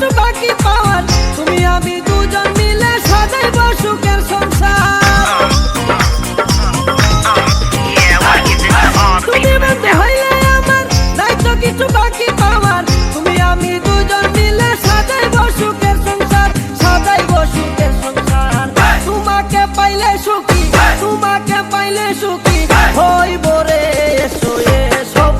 হাত বাকি পান তুমি আমি দুজন মিলে সাজাই সুখের সংসার। তুমি বলতে হইলে আমার দায়িত্ব কিছু বাকি পাওয়ার। তুমি আমি দুজন মিলে সাজাই সুখের সংসার সাজাই সুখের সংসার। তোমাকে পাইলে সুখী, তোমাকে পাইলে সুখী। হইব রে সোয়ে সব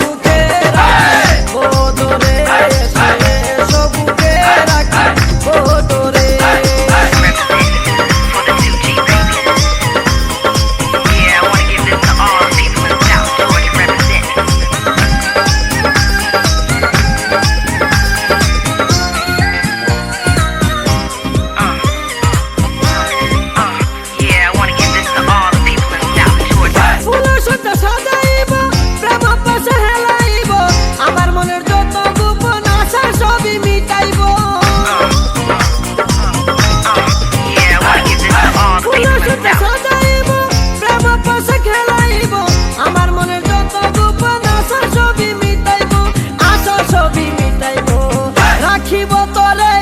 তলে